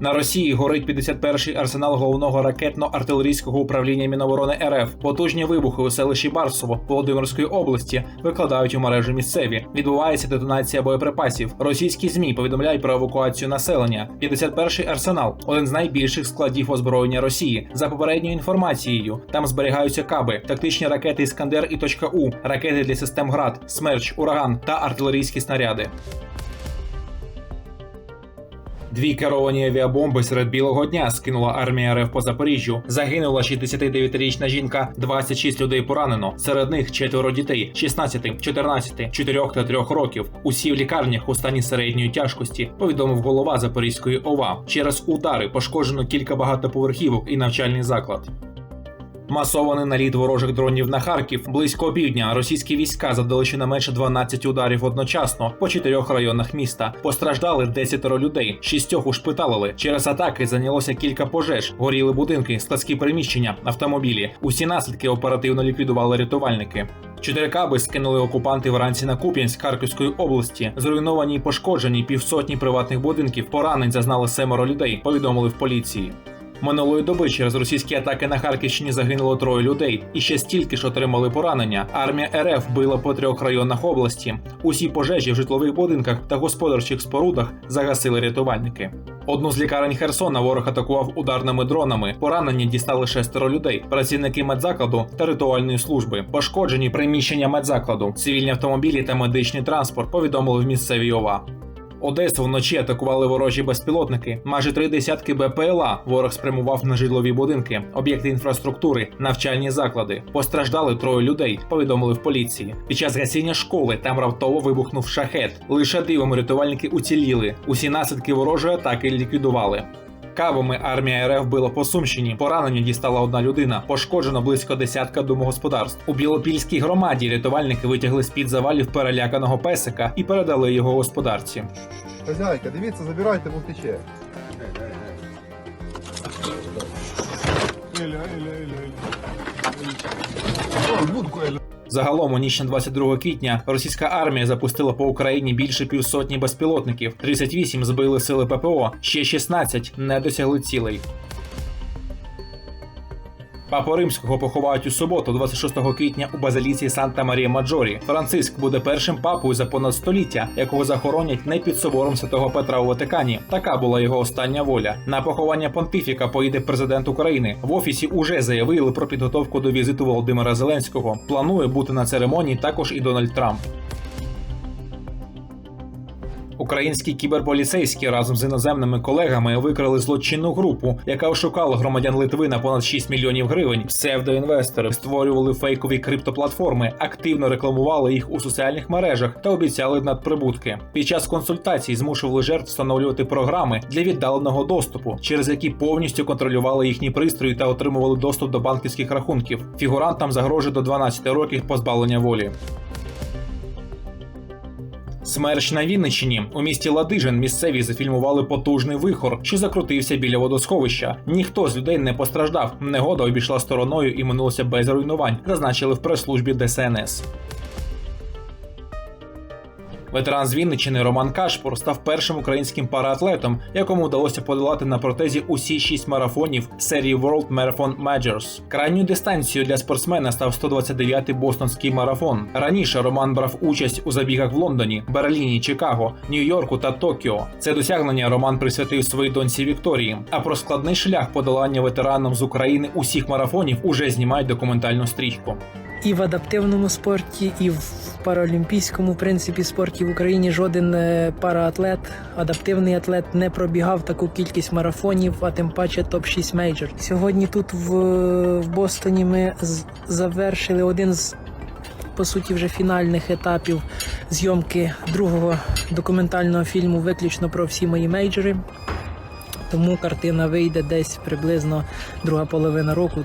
На Росії горить 51-й арсенал головного ракетно-артилерійського управління Міноборони РФ. Потужні вибухи у селищі Барсово Володимирської області викладають у мережу місцеві. Відбувається детонація боєприпасів. Російські змі повідомляють про евакуацію населення. 51-й арсенал один з найбільших складів озброєння Росії. За попередньою інформацією, там зберігаються каби, тактичні ракети Іскандер і точка У, ракети для систем ГРАД, Смерч, Ураган та артилерійські снаряди. Дві керовані авіабомби серед білого дня скинула армія РФ по Запоріжжю. Загинула 69-річна жінка, 26 людей поранено. Серед них четверо дітей 16, 14, 4 та 3 років. Усі в лікарнях у стані середньої тяжкості. Повідомив голова Запорізької ОВА. Через удари пошкоджено кілька багатоповерхівок і навчальний заклад. Масований наліт ворожих дронів на Харків близько півдня. Російські війська завдали щонайменше 12 ударів одночасно по чотирьох районах міста. Постраждали 10 людей, шістьох ушпиталили. Через атаки зайнялося кілька пожеж, горіли будинки, складські приміщення, автомобілі. Усі наслідки оперативно ліквідували рятувальники. Чотири каби скинули окупанти вранці на Куп'янськ Харківської області. Зруйновані і пошкоджені півсотні приватних будинків. Поранень зазнали семеро людей. Повідомили в поліції. Минулої доби через російські атаки на Харківщині загинуло троє людей, і ще стільки ж отримали поранення. Армія РФ била по трьох районах області. Усі пожежі в житлових будинках та господарчих спорудах загасили рятувальники. Одну з лікарень Херсона ворог атакував ударними дронами. Поранені дістали шестеро людей, працівники медзакладу та ритуальної служби. Пошкоджені приміщення медзакладу, цивільні автомобілі та медичний транспорт. Повідомили в місцевій ОВА. Одесу вночі атакували ворожі безпілотники. Майже три десятки БПЛА ворог спрямував на житлові будинки, об'єкти інфраструктури, навчальні заклади. Постраждали троє людей. Повідомили в поліції. Під час гасіння школи там раптово вибухнув шахет. Лише дивом рятувальники уціліли. Усі наслідки ворожої атаки ліквідували. Кавами армія РФ била по Сумщині. Поранення дістала одна людина. Пошкоджено близько десятка домогосподарств. У Білопільській громаді рятувальники витягли з під завалів переляканого песика і передали його господарці. Хозяйка, дивіться, забирайте, бо втече. Загалом у ніч на 22 квітня російська армія запустила по Україні більше півсотні безпілотників. 38 збили сили ППО, ще 16 не досягли цілей. Папу римського поховають у суботу, 26 квітня, у базиліці Санта Марія Маджорі. Франциск буде першим папою за понад століття, якого захоронять не під собором святого Петра у Ватикані. Така була його остання воля. На поховання понтифіка поїде президент України. В офісі уже заявили про підготовку до візиту Володимира Зеленського. Планує бути на церемонії також і Дональд Трамп. Українські кіберполіцейські разом з іноземними колегами викрили злочинну групу, яка ошукала громадян Литви на понад 6 мільйонів гривень. Псевдоінвестори створювали фейкові криптоплатформи, активно рекламували їх у соціальних мережах та обіцяли надприбутки. Під час консультацій змушували жертв встановлювати програми для віддаленого доступу, через які повністю контролювали їхні пристрої та отримували доступ до банківських рахунків. Фігурантам загрожує до 12 років позбавлення волі. Смерч на Вінниччині у місті Ладижин місцеві зафільмували потужний вихор, що закрутився біля водосховища. Ніхто з людей не постраждав. Негода обійшла стороною і минулося без руйнувань, зазначили в прес-службі ДСНС. Ветеран з Вінниччини Роман Кашпур став першим українським параатлетом, якому вдалося подолати на протезі усі шість марафонів серії World Marathon Majors. Крайню дистанцію для спортсмена став 129-й бостонський марафон. Раніше Роман брав участь у забігах в Лондоні, Берліні, Чикаго, Нью-Йорку та Токіо. Це досягнення Роман присвятив своїй доньці Вікторії. А про складний шлях подолання ветеранам з України усіх марафонів уже знімають документальну стрічку. І в адаптивному спорті, і в паралімпійському в принципі спорті в Україні жоден е, параатлет, адаптивний атлет не пробігав таку кількість марафонів, а тим паче топ-6 мейджор. Сьогодні тут в, в Бостоні ми завершили один з. По суті, вже фінальних етапів зйомки другого документального фільму виключно про всі мої мейджори. Тому картина вийде десь приблизно друга половина року.